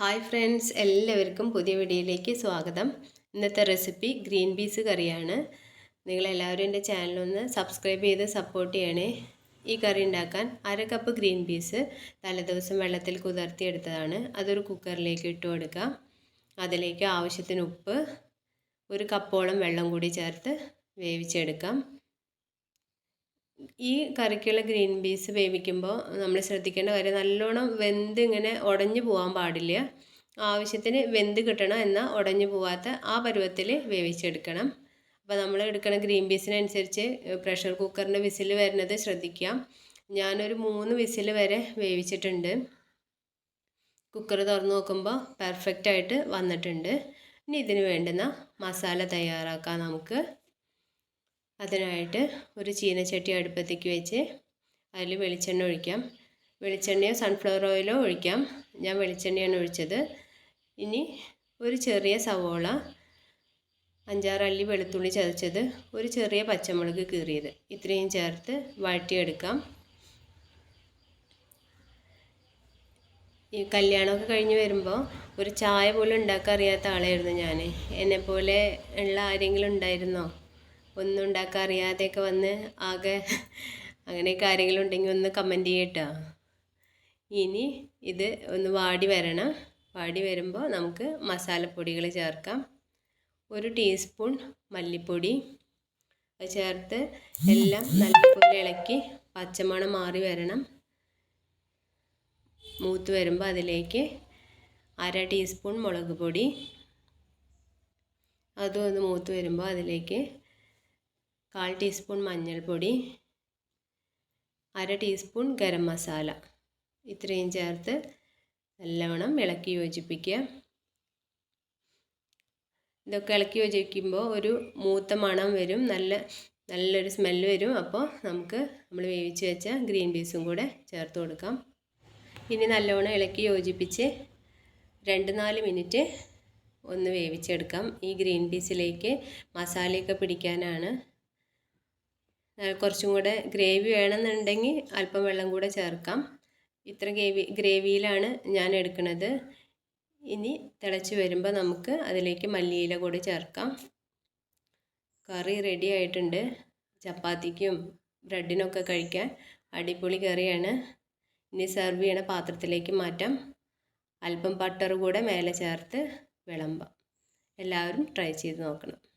Hi friends എല്ലാവർക്കും പുതിയ വീഡിയോയിലേക്ക് സ്വാഗതം. ഇന്നത്തെ റെസിപ്പി ഗ്രീൻ പീസ് കറിയാണ്. നിങ്ങളെല്ലാവരും എന്റെ ചാനലൊന്ന് സബ്സ്ക്രൈബ് ചെയ്ത് സപ്പോർട്ട് ചെയ്യണേ. ഈ കറി ഉണ്ടാക്കാൻ അര കപ്പ് ഗ്രീൻ പീസ് തലേദിവസം വെള്ളത്തിൽ കുതിർത്തിയെടുത്തതാണ് അതൊരു കുക്കറിലേക്ക് ഇട്ട് കൊടുക്കുക. അതിലേക്ക് ആവശ്യത്തിന് ഉപ്പ് ഒരു കപ്പോളം വെള്ളം കൂടി ചേർത്ത് വേവിച്ചെടുക്കാം. ഈ കറിക്കുള്ള ഗ്രീൻ പീസ് വേവിക്കുമ്പോൾ നമ്മൾ ശ്രദ്ധിക്കേണ്ട കാര്യം നല്ലോണം വെന്ത് ഇങ്ങനെ ഉടഞ്ഞു പോകാൻ പാടില്ല. ആവശ്യത്തിന് വെന്ത് കിട്ടണം എന്നാൽ ഉടഞ്ഞു പോവാത്ത ആ പരുവത്തിൽ വേവിച്ചെടുക്കണം. അപ്പോൾ നമ്മൾ എടുക്കുന്ന ഗ്രീൻ പീസിനനുസരിച്ച് പ്രഷർ കുക്കറിന്റെ വിസിൽ വരുന്നത് ശ്രദ്ധിക്കാം. ഞാനൊരു മൂന്ന് വിസിൽ വരെ വേവിച്ചിട്ടുണ്ട്. കുക്കർ തുറന്ന് നോക്കുമ്പോൾ പെർഫെക്റ്റ് ആയിട്ട് വന്നിട്ടുണ്ട്. ഇനി ഇതിന് വേണ്ടുന്ന മസാല തയ്യാറാക്കാം നമുക്ക്. അതിനായിട്ട് ഒരു ചീനച്ചട്ടി അടുപ്പത്തേക്ക് വെച്ച് അതിൽ വെളിച്ചെണ്ണ ഒഴിക്കാം. വെളിച്ചെണ്ണയോ സൺഫ്ലവർ ഓയിലോ ഒഴിക്കാം. ഞാൻ വെളിച്ചെണ്ണയാണ് ഒഴിച്ചത്. ഇനി ഒരു ചെറിയ സവോള അഞ്ചാറ് അല്ലി വെളുത്തുള്ളി ചതച്ചത് ഒരു ചെറിയ പച്ചമുളക് കീറിയത്. ഇത്രയും ചേർത്ത് വഴറ്റിയെടുക്കാം. ഈ കല്യാണമൊക്കെ കഴിഞ്ഞ് വരുമ്പോൾ ഒരു ചായ പോലും ഉണ്ടാക്കാൻ അറിയാത്ത ആളായിരുന്നു ഞാൻ എന്നെപ്പോലെ ഉള്ള ആരെങ്കിലും ഉണ്ടായിരുന്നോ? ഒന്നും ഉണ്ടാക്കാൻ അറിയാതെയൊക്കെ വന്ന് ആകെ അങ്ങനെ കാര്യങ്ങളുണ്ടെങ്കിൽ ഒന്ന് കമന്റ് ചെയ്യട്ടോ. ഇനി ഇത് ഒന്ന് വാടി വരണം. വാടി വരുമ്പോൾ നമുക്ക് മസാലപ്പൊടികൾ ചേർക്കാം. ഒരു ടീസ്പൂൺ മല്ലിപ്പൊടി. ചേർത്ത് എല്ലാം നല്ലപോലെ ഇളക്കി പച്ചമണം മാറി വരണം. മൂത്ത് വരുമ്പോൾ അതിലേക്ക് അര ടീസ്പൂൺ മുളക് പൊടി. അതും ഒന്ന് മൂത്ത് വരുമ്പോൾ അതിലേക്ക് കാൽ ടീസ്പൂൺ മഞ്ഞൾപ്പൊടി അര ടീസ്പൂൺ ഗരം മസാല. ഇത്രയും ചേർത്ത് നല്ലവണ്ണം ഇളക്കി യോജിപ്പിക്കുക. ഇതൊക്കെ ഇളക്കി യോജിക്കുമ്പോൾ ഒരു മൂത്ത മണം വരും നല്ല നല്ലൊരു സ്മെൽ വരും. അപ്പോൾ നമുക്ക് നമ്മൾ വേവിച്ച് വെച്ച ഗ്രീൻ പീസും കൂടെ ചേർത്ത് കൊടുക്കാം. ഇനി നല്ലവണ്ണം ഇളക്കി യോജിപ്പിച്ച് രണ്ട് നാല് മിനിറ്റ് ഒന്ന് വേവിച്ചെടുക്കാം. ഈ ഗ്രീൻ പീസിലേക്ക് മസാലയൊക്കെ പിടിക്കാനാണ് കുറച്ചും കൂടെ ഗ്രേവി വേണമെന്നുണ്ടെങ്കിൽ അല്പം വെള്ളം കൂടെ ചേർക്കാം. ഇത്ര ഗ്രേവി ഗ്രേവിയിലാണ് ഞാൻ എടുക്കുന്നത്. ഇനി തിളച്ച് വരുമ്പോൾ നമുക്ക് അതിലേക്ക് മല്ലിയില കൂടി ചേർക്കാം. കറി റെഡി ആയിട്ടുണ്ട്. ചപ്പാത്തിക്കും ബ്രെഡിനൊക്കെ കഴിക്കാൻ അടിപൊളി കറിയാണ്. ഇനി സെർവ് ചെയ്യണ പാത്രത്തിലേക്ക് മാറ്റാം. അല്പം ബട്ടർ കൂടെ മേലെ ചേർത്ത് വിളമ്പാം. എല്ലാവരും ട്രൈ ചെയ്ത് നോക്കണം.